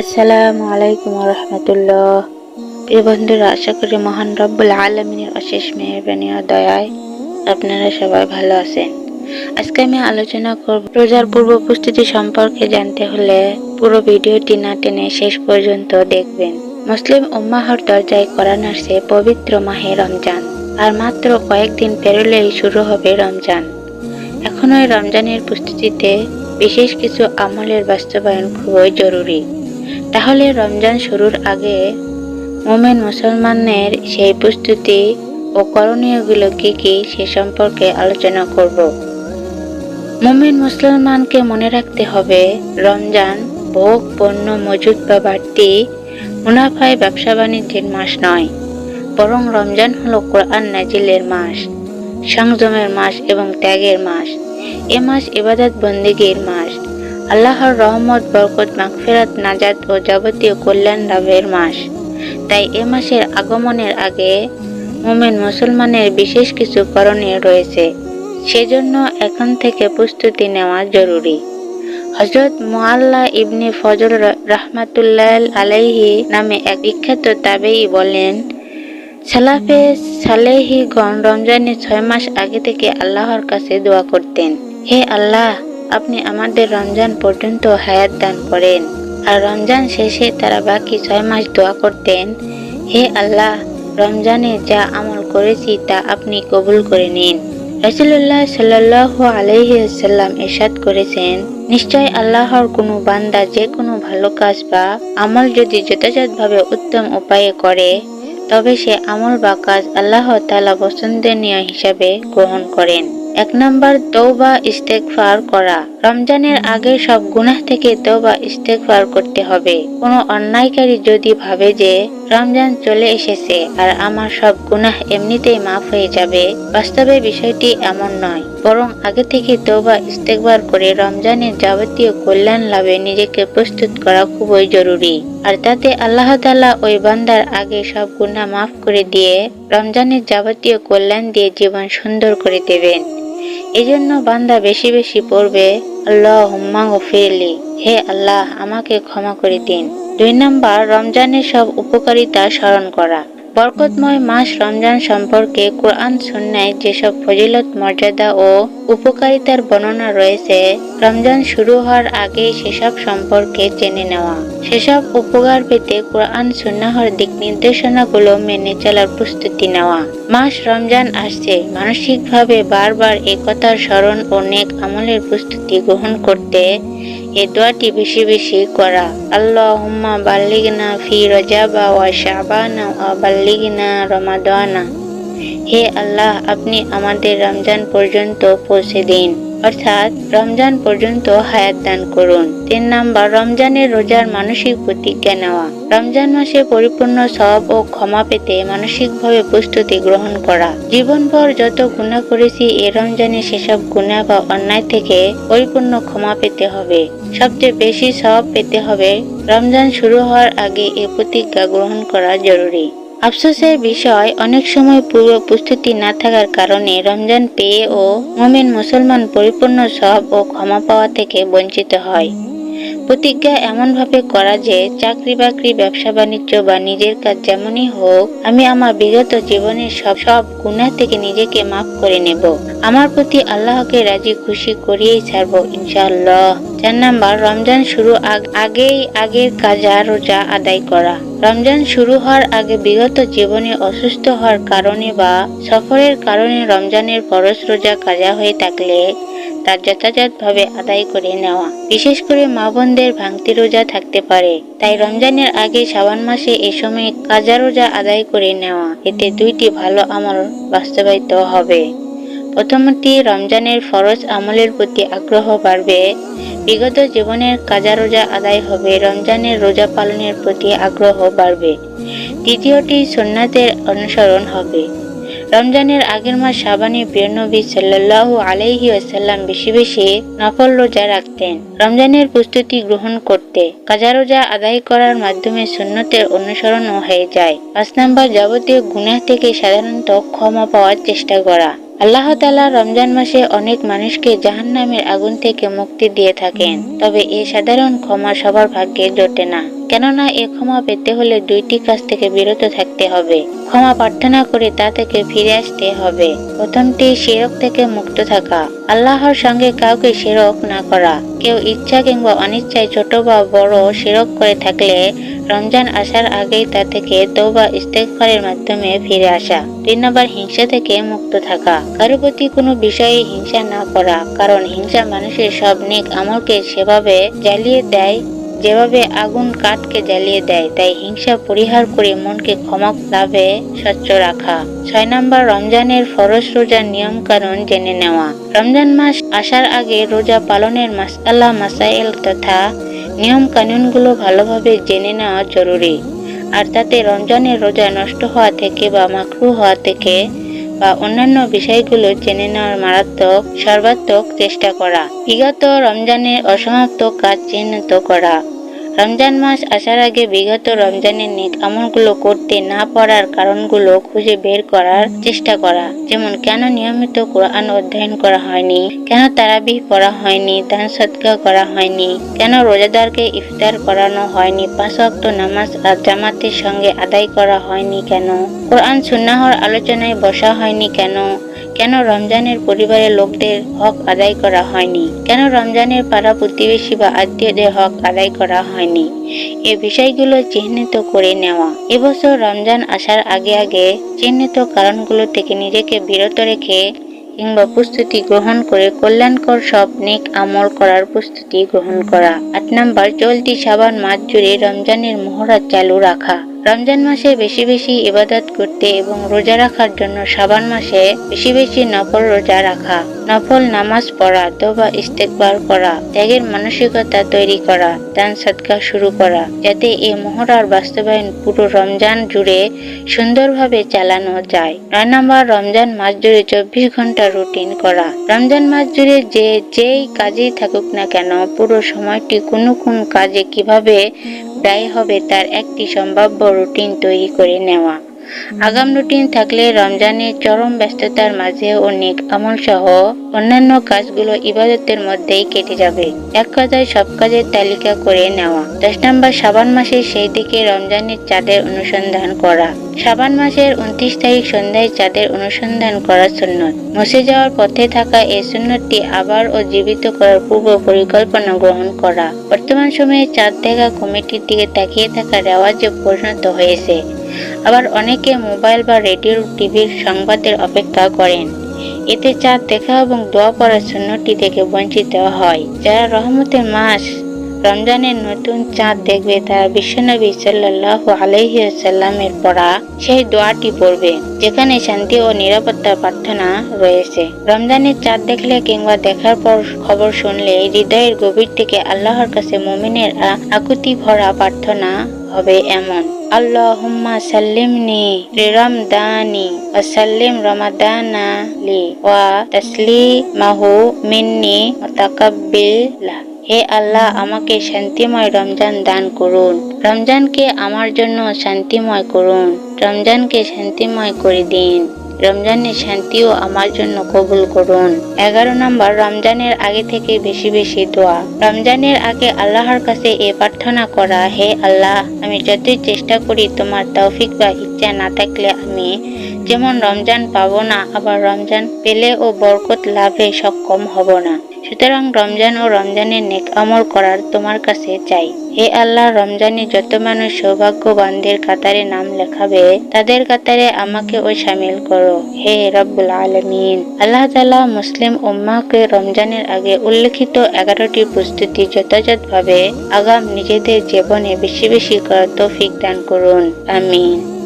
আসসালামু আলাইকুম রহমতুল্লাহ। প্রিয় বন্ধুরা, আশা করি মহান রব্বুল আলমিনের অশেষ মেহরবানি ও দয়ায় আপনারা সবাই ভালো আছেন। আজকে আমি আলোচনা করব রোজার পূর্ব প্রস্তুতি সম্পর্কে জানতে হলে পুরো ভিডিওটি না টেনে শেষ পর্যন্ত দেখবেন। মুসলিম উম্মাহর দরজায় করান আসছে, পবিত্র মাহে রমজান, আর মাত্র কয়েকদিন পেরোলেই শুরু হবে রমজান। এখন ওই রমজানের প্রস্তুতিতে বিশেষ কিছু আমলের বাস্তবায়ন খুবই জরুরি। তাহলে রমজান শুরুর আগে মোমেন মুসলমানের সেই প্রস্তুতি ও করণীয়গুলো কি কি সে সম্পর্কে আলোচনা করব। মোমেন মুসলমানকে মনে রাখতে হবে, রমজান ভোগ, পণ্য, মজুদ বা বাড়তি মুনাফায় ব্যবসা বাণিজ্যের মাস নয়, বরং রমজান হলো কোরআন নাজিলের মাস, সংযমের মাস এবং ত্যাগের মাস। এ মাস ইবাদত বন্দিগির মাস। আল্লাহর রহমত, বরকত, মাগফিরাত, নাজাত ও যাবতীয় কল্যাণ লাভের মাস। তাই এ মাসের আগমনের আগে মোমেন মুসলমানের বিশেষ কিছু করণীয় রয়েছে। সেজন্য এখন থেকে প্রস্তুতি নেওয়া জরুরি। হজরত মোয়াল্লা ইবনে ফজল রাহমাতুল্লাহ আলাইহি নামে এক বিখ্যাত তাবেই বলেন, সালাফে সালেহিগণ রমজানের ছয় মাস আগে থেকে আল্লাহর কাছে দোয়া করতেন, হে আল্লাহ আপনি আমাদের রমজান পর্যন্ত হায়াত দান করেন। আর রমজান শেষে তারা বাকি ছয় মাস দোয়া করতেন, হে আল্লাহ, রমজানে যা আমল করেছি তা আপনি কবুল করে নিন। রসুল্লাহ সাল্লাহ আলহিসাল্লাম এরশাদ করেছেন, নিশ্চয় আল্লাহর কোনো বান্দা যে কোনো ভালো কাজ বা আমল যদি যথাযথভাবে উত্তম উপায়ে করে, তবে সে আমল বা কাজ আল্লাহ তালা পছন্দনীয় হিসাবে গ্রহণ করেন। এক নম্বর তৌবা ইস্তেকফার করা। রমজানের আগে সব গুনাহ থেকে তৌবা ইস্তেকফার করতে হবে। কোনো অন্যায়কারী যদি ভাবে যে, রমজান চলে এসেছে আর আমার সব গুনাহ এমনিতেই মাফ হয়ে যাবে, বাস্তবে বিষয়টি এমন নয়। বরং আগে থেকে তৌবা ইস্তেকবার করে রমজানের যাবতীয় কল্যাণ লাভে নিজেকে প্রস্তুত করা খুবই জরুরি। আর তাতে আল্লাহ তালা ওই বান্দার আগে সব গুনাহ মাফ করে দিয়ে, রমজানের যাবতীয় কল্যাণ দিয়ে জীবন সুন্দর করে দেবেন। এজন্য বান্দা বেশি বেশি পড়বে আল্লাহ হুম্মা হে আল্লাহ, আমাকে ক্ষমা করে দিন। দুই নম্বর, রমজানের সব উপকারিতা স্মরণ করা। বরকতময় মাস রমজান সম্পর্কে কোরআন, সুন্নায় যেসব ফজিলত, মর্যাদা ও উপকারিতার বর্ণনা রয়েছে, রমজান শুরু হওয়ার আগে সেসব সম্পর্কে জেনে নেওয়া। সেসব উপকার পেতে কোরআন, সুন্নাহর দিক নির্দেশনাগুলো মেনে চলার প্রস্তুতি নেওয়া। মাস রমজান আসছে। মানসিকভাবে বারবার একতার স্মরণ ও নেক আমলের প্রস্তুতি গ্রহণ করতে এ দোয়াটি বেশি বেশি করা। আল্লাহুম্মা বাল্লিগনা ফি রজাবা ওয়া শাবানা ওয়া বাল্লিগনা রমাদানা। হে আল্লাহ, আপনি আমাদের রমজান পর্যন্ত পৌঁছে দিন। অর্থাৎ রমজান পর্যন্ত হায়াত দান করুন। তিন নাম্বার, রমজানের রোজার মানসিক প্রতিজ্ঞা নেওয়া। রমজান মাসে পরিপূর্ণ সব ও ক্ষমা পেতে মানসিকভাবে প্রস্তুতি গ্রহণ করা। জীবনভর যত গুণা করেছি, এ রমজানে সেসব গুণা বা অন্যায় থেকে পরিপূর্ণ ক্ষমা পেতে হবে। সবচেয়ে বেশি সব পেতে হবে, রমজান শুরু হওয়ার আগে এ প্রতিজ্ঞা গ্রহণ করা জরুরি। আফসোসের বিষয়, অনেক সময় পূর্ব প্রস্তুতি না থাকার কারণে রমজান পেয়ে ও মোমেন মুসলমান পরিপূর্ণ সব ও ক্ষমা পাওয়া থেকে বঞ্চিত হয়। প্রতিজ্ঞা এমনভাবে করা যে চাকরি বাকরি ব্যবসা বাণিজ্য বা নিজের কাজ যেমনই হোক, আমি আমার বিগত জীবনের সব সব গুণা থেকে নিজেকে মাফ করে নেব। আমার প্রতি আল্লাহকে রাজি খুশি করিয়েই ছাড়বো, ইনশাআল্লাহ। চার নাম্বার, রমজান শুরু আগেই আগের কাজা রোজা আদায় করা। রমজান শুরু হওয়ার আগে বিগত জীবনে অসুস্থ হওয়ার কারণে বা সফরের কারণে রমজানের ফরজ রোজা কাজা হয়ে থাকলে তার যথাযথভাবে আদায় করে নেওয়া। বিশেষ করে মা বোনদের ভাঙতি রোজা থাকতে পারে। তাই রমজানের আগে শ্রাবণ মাসে এ সময় কাজা রোজা আদায় করে নেওয়া এতে দুইটি ভালো আমল বাস্তবায়িত হবে। প্রথমটি রমজানের ফরজ আমলের প্রতি আগ্রহ বাড়বে। বিগত জীবনের কাজা রোজা আদায় হবে, রমজানের রোজা পালনের প্রতি আগ্রহ বাড়বে। দ্বিতীয়টি সোননাথের অনুসরণ হবে। রমজানের আগের মাস সাবানে প্রিয়নবী সাল্লাহ আলাইহি আসাল্লাম বেশি বেশি নফল রোজা রাখতেন। রমজানের প্রস্তুতি গ্রহণ করতে কাজা রোজা আদায় করার মাধ্যমে সুন্নতের অনুসরণও হয়ে যায়। পাঁচ নাম্বার যাবতীয় গুনাহ থেকে সাধারণত ক্ষমা পাওয়ার চেষ্টা করা। আল্লাহ তালা রমজান মাসে অনেক মানুষকে জাহান নামের আগুন থেকে মুক্তি দিয়ে থাকেন, তবে এ সাধারণ ক্ষমা সবার ভাগ্যে জোটে না। কেননা এ ক্ষমা পেতে হলে দুইটি কাজ থেকে বিরত থাকতে হবে। ক্ষমা প্রার্থনা করে তা থেকে ফিরে আসতে হবে। প্রথমটি শিরক থেকে মুক্ত থাকা। আল্লাহর সঙ্গে কাউকে শিরক না করা। কেউ ইচ্ছা কিংবা অনিচ্ছায় ছোট বা বড় শিরক করে থাকলে রমজান আসার আগেই তা থেকে তৌবা ইস্তেগফারের মাধ্যমে ফিরে আসা। তিন নম্বর, হিংসা থেকে মুক্ত থাকা। কারও প্রতি কোনো বিষয়ে হিংসা না করা। কারণ হিংসা মানুষের সব নেক আমলকে সেভাবে জ্বালিয়ে দেয় যেভাবে আগুন কাঠকে জ্বালিয়ে দেয়, তাই হিংসা পরিহার করে মনকে ক্ষমা লাভে স্বচ্ছ রাখা। ছয় নম্বর, রমজানের ফরজ রোজার নিয়ম কানুন জেনে নেওয়া। রমজান মাস আসার আগে রোজা পালনের মাসাল্লাহ মাসাইল তথা নিয়ম কানুনগুলো ভালোভাবে জেনে নেওয়া জরুরি। আর তাতে রমজানের রোজা নষ্ট হওয়া থেকে বা মাকরু হওয়া থেকে বা অন্যান্য বিষয়গুলো জেনে নেওয়ার মারাত্মক, সর্বাত্মক চেষ্টা করা। বিগত রমজানের অসমাপ্ত কাজ চিহ্নিত করা। রমজান মাস আসার আগে বিগত রমজানের নেক আমলগুলো করতে না পারার কারণগুলো খুঁজে বের করার চেষ্টা করা। যেমন, কেন নিয়মিত কোরআন অধ্যয়ন করা হয়নি? কেন তারাবিহ পড়া হয়নি? দান সৎকা করা হয়নি? কেন রোজাদারকে ইফতার করানো হয়নি? পাঁচ ওয়াক্ত নামাজ আর জামাতের সঙ্গে আদায় করা হয়নি কেন? কোরআন সুন্নাহর আলোচনায় বসা হয়নি কেন? কেন রমজানের পরিবারের লোকদের হক আদায় করা হয়নি? কেন রমজানের পাড়া প্রতিবেশী বা আত্মীয়দের হক আদায় করা হয়নি? এ বিষয়গুলো চিহ্নিত করে নেওয়া। এবছর রমজান আসার আগে আগে চিহ্নিত কারণগুলো থেকে নিজেকে বিরত রেখে কিংবা প্রস্তুতি গ্রহণ করে কল্যাণকর সব নেক আমল করার প্রস্তুতি গ্রহণ করা। আট নাম্বার, চলতি সাবান মাস জুড়ে রমজানের মহড়া চালু রাখা। রমজান মাসে বেশি বেশি ইবাদত করতে এবং রোজা রাখার জন্য সাবান মাসে বেশি বেশি নফল রোজা রাখা, নফল নামাজ পড়া দোবা ইস্তেকবার করা, ত্যাগের মানসিকতা তৈরি করা, দান সৎকার শুরু করা, যাতে এই মহড়ার বাস্তবায়ন পুরো রমজান জুড়ে সুন্দরভাবে চালানো যায়। নয় নম্বর, রমজান মাস জুড়ে চব্বিশ ঘণ্টা রুটিন করা। রমজান মাস জুড়ে যে যেই কাজেই থাকুক না কেন, পুরো সময়টি কোনো কোন কাজে কীভাবে ব্যয় হবে তার একটি সম্ভাব্য রুটিন তৈরি করে নেওয়া। আগাম রুটিন থাকলে রমজানের চরম ব্যস্ততার মাঝে অনেক আমল সহ অন্যান্য কাজগুলো ইবাদতের মধ্যেই কেটে যাবে। এক কথায় সব কাজের তালিকা করে নেওয়া। দশ নম্বর সাবান মাসের সেই দিকে রমজানের চাঁদের অনুসন্ধান করা। সাবান মাসের উনত্রিশ তারিখ সন্ধ্যায় চাঁদের অনুসন্ধান করা সুন্নত। মুছে যাওয়ার পথে থাকা এই সুন্নতটি আবার ও জীবিত করার পূর্ব পরিকল্পনা গ্রহণ করা। বর্তমান সময়ে চাঁদ দেখা কমিটির দিকে তাকিয়ে থাকা রেওয়াজে পরিণত হয়েছে। আবার অনেকে মোবাইল বা রেডিও টিভির সংবাদের অপেক্ষা করেন। এতে চাঁদ দেখা এবং দোয়া পড়ার শূন্যটি থেকে বঞ্চিত হয়, যারা রহমতের মাস রমজানের নতুন চাঁদ দেখবে তারা বিশ্বনবী সাল্লাহ আলহিসাল্লামের পড়া সেই দোয়াটি পড়বে, যেখানে শান্তি ও নিরাপত্তা প্রার্থনা রয়েছে। রমজানের চাঁদ দেখলে কিংবা দেখার পর খবর শুনলে হৃদয়ের গভীর থেকে আল্লাহর কাছে মুমিনের আকুতি ভরা প্রার্থনা হবে এমন। আল্লাহুম্মা সাল্লিমনি লিরামদানি ওয়া সাল্লিম রমাদানা মিন্নি হে আল্লাহ, আমাকে শান্তিময় রমজান দান করুন। রমজানকে আমার জন্য শান্তিময় করুন। রমজানকে শান্তিময় করে দিন। রমজানের শান্তিও আমার জন্য কবুল করুন। এগারো নম্বর, রমজানের আগে থেকে বেশি বেশি দোয়া। রমজানের আগে আল্লাহর কাছে এ প্রার্থনা করা, হে আল্লাহ, আমি যতই চেষ্টা করি তোমার তৌফিক বা ইচ্ছা না থাকলে আমি যেমন রমজান পাবো না, আবার রমজান পেলে ও বরকত লাভে সক্ষম হব না। সুতরাং রমজান ও রমজানের নেক আমল করার তোমার কাছে চাই। হে আল্লাহ, রমজানে যত মানুষ সৌভাগ্যবানদের কাতারে নাম লেখাবে, তাদের কাতারে আমাকে ও সামিল করো। হে রব্বুল আলমিন। আল্লাহ তালা মুসলিম উম্মাকে রমজানের আগে উল্লেখিত এগারোটি প্রস্তুতি যথাযথভাবে আগাম নিজেদের জীবনে বেশি বেশি করার তৌফিক দান করুন। আমিন।